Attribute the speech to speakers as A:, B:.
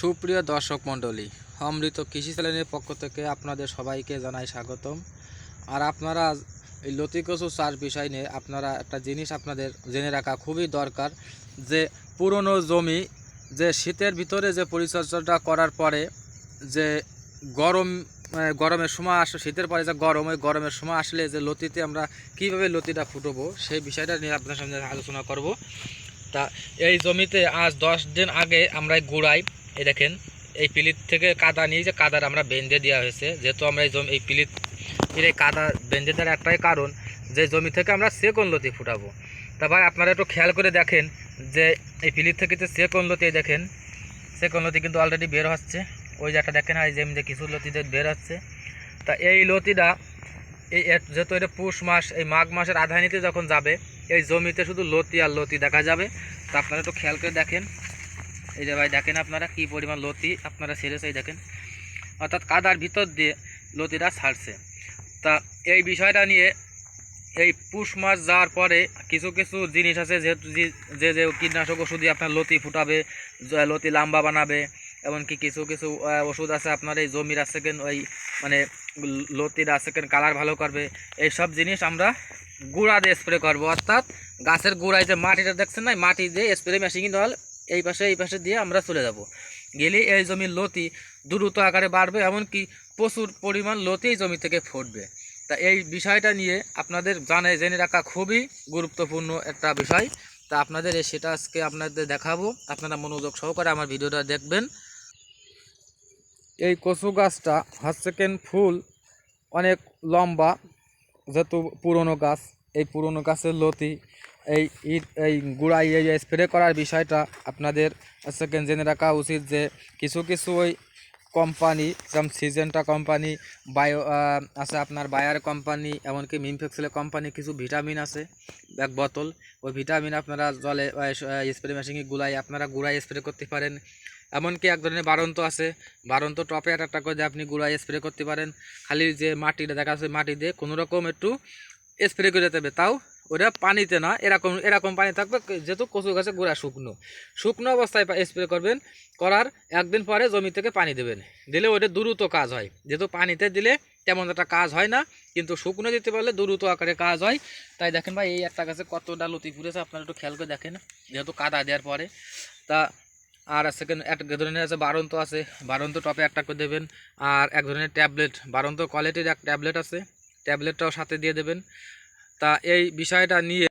A: সুপ্রিয় দর্শক মণ্ডলী, অমৃত কৃষি চ্যানেলের পক্ষ থেকে আপনাদের সবাইকে জানাই স্বাগতম। আর আপনারা এই লতি কচু চাষ বিষয় নিয়ে আপনারা একটা জিনিস আপনাদের জেনে রাখা খুবই দরকার, যে পুরনো জমি, যে শীতের ভিতরে যে পরিচর্যাটা করার পরে যে গরম গরমের সময় আসে, শীতের পরে যে গরম, ওই গরমের সময় আসলে যে লতিতে আমরা কীভাবে লতিটা ফুটবো, সেই বিষয়টা নিয়ে আপনার সামনে আলোচনা করব। তা এই জমিতে আজ দশ দিন আগে আমরা গুড়াই এই দেখেন, এই পিলিত থেকে কাদা নিয়ে যে কাদার আমরা বেঁধে দেওয়া হয়েছে, যেহেতু আমরা এই জমি এই পিলিত এর এই কাদা বেঁধে দেওয়ার একটাই কারণ যে জমি থেকে আমরা সেকন লতি ফুটাবো। তারপর আপনারা একটু খেয়াল করে দেখেন যে এই পিলিত থেকে যে সেকন লতি দেখেন, সেকন লতি কিন্তু অলরেডি বের হচ্ছে। ওই যে একটা দেখেন আর জমিতে কিছু লতিতে বের হচ্ছে। তা এই লতিটা, এই যেহেতু এটা পুষ মাস, এই মাঘ মাসের আধানিতে যখন যাবে, এই জমিতে শুধু লতি আর লতি দেখা যাবে। তা আপনারা একটু খেয়াল করে দেখেন। এই যে ভাই দেখেন আপনারা কি পরিমাণ লতি আপনারা ছেড়েছে দেখেন। অর্থাৎ কাদার ভিতর দিয়ে লতিটা ছাড়ছে। তা এই বিষয়টা নিয়ে এই পুষ মাস যাওয়ার পরে কিছু কিছু জিনিস আছে যেহেতু যে- যে কীটনাশক ওষুধ দিয়ে আপনার লতি ফুটাবে লতি লাম্বা বানাবে, এমনকি কিছু কিছু ওষুধ আছে আপনার এই জমির আছে কেন, ওই মানে লতির আছে কেন কালার ভালো করবে। এই সব জিনিস আমরা গুঁড়া দিয়ে স্প্রে করব। অর্থাৎ গাছের গোড়ায় যে মাটিটা দেখছেন না মাটি দিয়ে স্প্রে মেশিন হল এই পাশে এই পাশে দিয়ে আমরা চলে যাব। গেলে এই জমির লতি দ্রুত আকারে বাড়বে, এমনকি প্রচুর পরিমাণ লতি এই জমি থেকে ফুটবে। তা এই বিষয়টা নিয়ে আপনাদের জানে জেনে রাখা খুবই গুরুত্বপূর্ণ একটা বিষয়। তা আপনাদের সেটা আজকে আপনাদের দেখাবো। আপনারা মনোযোগ সহকারে আমার ভিডিওটা দেখবেন। এই কচু গাছটা হচ্ছে কেন ফুল অনেক লম্বা, যেহেতু পুরনো গাছ, এই পুরনো গাছের লতি এই ইট এই গুড়াই এই স্প্রে করার বিষয়টা আপনাদের সেকেন্ড জেনে রাখা উচিত যে কিছু কিছু ওই কোম্পানি যেমন সিজেন্টা কোম্পানি বায়ো আছে আপনার বায়ার কোম্পানি এমনকি মিমফেক্সেলের কোম্পানি কিছু ভিটামিন আছে, এক বোতল। ওই ভিটামিন আপনারা জলে স্প্রে মেশিনে গুলাই আপনারা গুড়াই স্প্রে করতে পারেন। এমনকি এক ধরনের বারন্ত আছে বারন্ত টপে একটা একটা করে আপনি গুড়াই স্প্রে করতে পারেন। খালি যে মাটিটা দেখা যাচ্ছে মাটি দিয়ে কোনো রকম একটু স্প্রে করে যেতে হবে। তাও ওটা পানিতে না, এরকম এরকম পানি থাকবে, যেহেতু কচু গাছে গোড়া শুকনো। শুকনো অবস্থায় স্প্রে করবেন, করার একদিন পরে জমি থেকে পানি দেবেন। দিলে ওটা দ্রুত কাজ হয়। যেহেতু পানিতে দিলে তেমন একটা কাজ হয় না, কিন্তু শুকনো দিতে পারলে দ্রুত আকারে কাজ হয়। তাই দেখেন ভাই, এই একটা গাছে কতটা লতি ফুটেছে, আপনারা একটু খেয়াল করে দেখেন। যেহেতু কাদা দেওয়ার পরে, তা আর সেকেন্ড এক ধরনের আছে বারন্ত আছে বারন্ত টপে একটা করে দেবেন। আর এক ধরনের ট্যাবলেট বারন্ত কোয়ালিটির এক ট্যাবলেট আছে। ট্যাবলেটটাও সাথে দিয়ে দেবেন। তা এই বিষয়টা নিয়ে